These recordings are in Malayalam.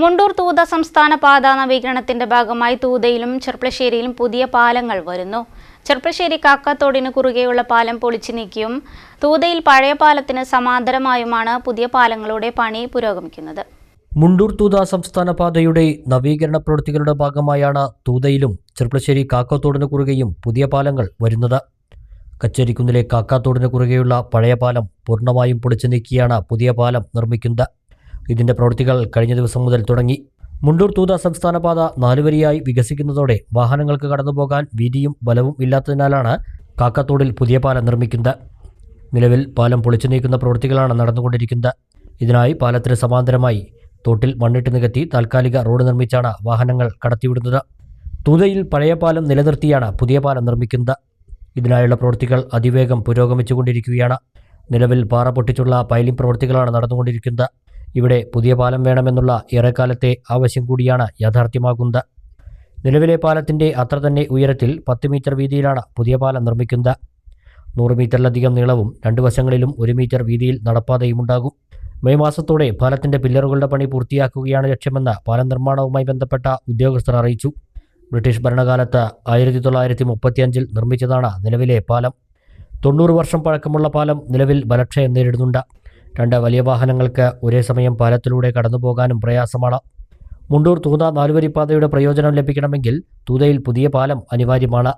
മുണ്ടൂർ തൂത സംസ്ഥാന പാത നവീകരണത്തിന്റെ ഭാഗമായി തൂതയിലും ചെർപ്പളശ്ശേരിയിലും പുതിയ പാലങ്ങൾ വരുന്നു. ചെർപ്പശ്ശേരി കാക്കത്തോടിന് കുറുകെയുള്ള പാലം പൊളിച്ചു നീക്കിയും തൂതയിൽ പഴയ പാലത്തിന് സമാന്തരമായുമാണ് പുതിയ പാലങ്ങളുടെ പണി പുരോഗമിക്കുന്നത്. മുണ്ടൂർ തൂത സംസ്ഥാന പാതയുടെ നവീകരണ പ്രവൃത്തികളുടെ ഭാഗമായാണ് തൂതയിലും ചെർപ്പളശ്ശേരി കാക്കത്തോടിന് കുറുകെയും പുതിയ പാലങ്ങൾ വരുന്നത്. കച്ചേരിക്കുന്നിലെ കാക്കാത്തോടിന് കുറുകെയുള്ള പഴയ പാലം പൂർണമായും പൊളിച്ചു നീക്കിയാണ് പുതിയ പാലം നിർമ്മിക്കുന്നത്. ഇതിന്റെ പ്രവൃത്തികൾ കഴിഞ്ഞ ദിവസം മുതൽ തുടങ്ങി. മുണ്ടൂർ തൂത സംസ്ഥാന പാത നാലുവരിയായി വികസിക്കുന്നതോടെ വാഹനങ്ങൾക്ക് കടന്നുപോകാൻ വീതിയും ബലവും ഇല്ലാത്തതിനാലാണ് കാക്കത്തോടിൽ പുതിയ പാലം നിർമ്മിക്കുന്നത്. നിലവിൽ പാലം പൊളിച്ചു നീക്കുന്ന പ്രവൃത്തികളാണ് നടന്നുകൊണ്ടിരിക്കുന്നത്. ഇതിനായി പാലത്തിന് സമാന്തരമായി തോട്ടിൽ മണ്ണിട്ട് നികത്തി താൽക്കാലിക റോഡ് നിർമ്മിച്ചാണ് വാഹനങ്ങൾ കടത്തിവിടുന്നത്. തൂതയിൽ പഴയ പാലം നിലനിർത്തിയാണ് പുതിയ പാലം നിർമ്മിക്കുന്നത്. ഇതിനായുള്ള പ്രവൃത്തികൾ അതിവേഗം പുരോഗമിച്ചുകൊണ്ടിരിക്കുകയാണ്. നിലവിൽ പാറ പൊട്ടിച്ചുള്ള പൈലിംഗ് പ്രവൃത്തികളാണ് നടന്നുകൊണ്ടിരിക്കുന്നത്. ഇവിടെ പുതിയ പാലം വേണമെന്നുള്ള ഏറെക്കാലത്തെ ആവശ്യം കൂടിയാണ് യാഥാർത്ഥ്യമാകുന്നത്. നിലവിലെ പാലത്തിന്റെ അത്ര തന്നെ ഉയരത്തിൽ പത്ത് മീറ്റർ വീതിയിലാണ് പുതിയ പാലം നിർമ്മിക്കുന്നത്. നൂറ് മീറ്ററിലധികം നീളവും രണ്ട് വശങ്ങളിലും ഒരു മീറ്റർ വീതിയിൽ നടപ്പാതയുമുണ്ടാകും മെയ് മാസത്തോടെ പാലത്തിന്റെ പില്ലറുകളുടെ പണി പൂർത്തിയാക്കുകയാണ് ലക്ഷ്യമെന്ന് പാലം നിർമ്മാണവുമായി ബന്ധപ്പെട്ട ഉദ്യോഗസ്ഥർ അറിയിച്ചു. ബ്രിട്ടീഷ് ഭരണകാലത്ത് ആയിരത്തി തൊള്ളായിരത്തി മുപ്പത്തിയഞ്ചിൽ നിർമ്മിച്ചതാണ് നിലവിലെ പാലം. തൊണ്ണൂറ് വർഷം പഴക്കമുള്ള പാലം നിലവിൽ ബലക്ഷയം നേരിടുന്നുണ്ട്. രണ്ട് വലിയ വാഹനങ്ങൾക്ക് ഒരേ സമയം പാലത്തിലൂടെ കടന്നു പോകാനും പ്രയാസമാണ്. മുണ്ടൂർ തൂത നാലുവരിപ്പാതയുടെ പ്രയോജനം ലഭിക്കണമെങ്കിൽ തൂതയിൽ പുതിയ പാലം അനിവാര്യമാണ്.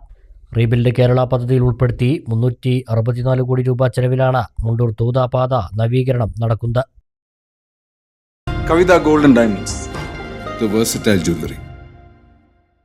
റീബിൽഡ് കേരള പദ്ധതിയിൽ ഉൾപ്പെടുത്തി മുന്നൂറ്റി അറുപത്തിനാല് കോടി രൂപ ചെലവിലാണ് മുണ്ടൂർ തൂത പാത നവീകരണം നടക്കുന്നത്. Kavitha golden diamonds. ജ്വല്ലറി.